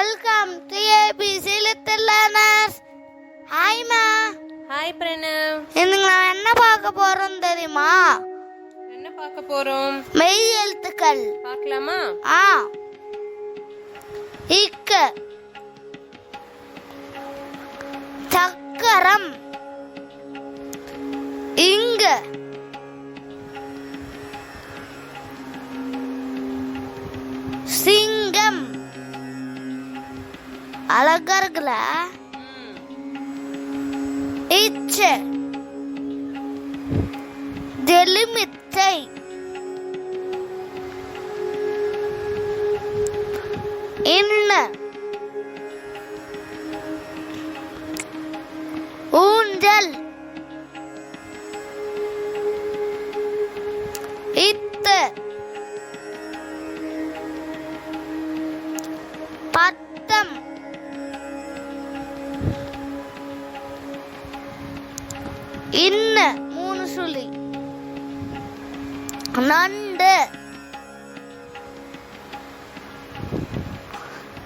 Welcome to ABC little learners ஹாய்மா hi Pranav இன்னைக்கு நான் என்ன பார்க்க போறோம் தெரியுமா? என்ன பார்க்க போறோம்? மெய் எழுத்துக்கள். பார்க்கலாமா? ஆ. இக்க. சக்கரம். அழகா இருக்குல்ல? இச்ச. எலுமிச்சை ஊஞ்சல். இன்ன மூணு சுழி நண்டு.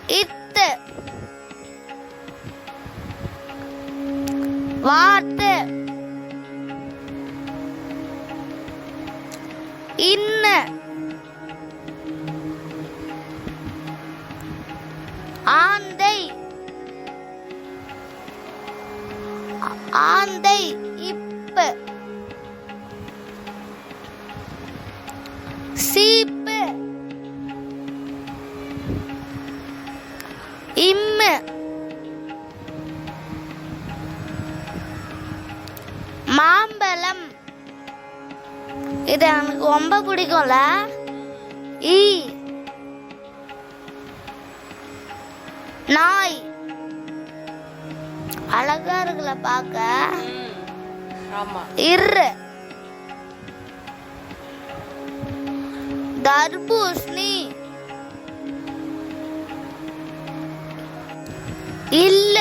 இத்து. வாத்து. இன்ன. ஆன் ஆந்தை இப்பு. சீப்பு. இம்மு. மாம்பழம். இது எனக்கு ரொம்ப பிடிக்கும்ல. ஈ. நாய். அழகா இருக்குல்ல பார்க்க ஆமா. இரு தர்பூசணி. இல்ல.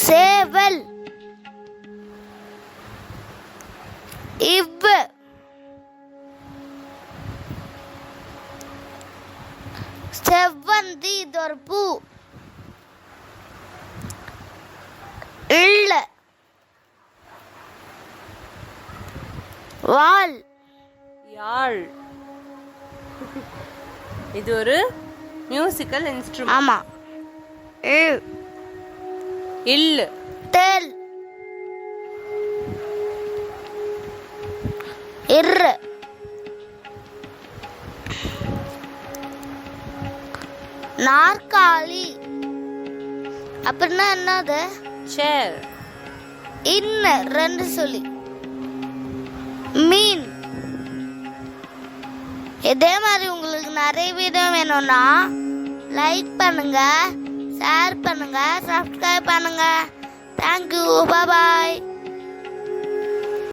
சேவல். பூ. இல்ல வால். யாழ். இது ஒரு மியூசிக்கல் இன்ஸ்ட்ருமெண்ட் ஆமா. இல் இல்லு. தேல். இரு நாற்காலி. அப்படின்னா என்னது? சேர் இன்ன ரெண்டு சொல்லி. மீன். இதே மாதிரி உங்களுக்கு நிறைய வீடியோ வேணும்னா லைக் பண்ணுங்க ஷேர் பண்ணுங்க சப்ஸ்கிரைப் பண்ணுங்க. Thank you bye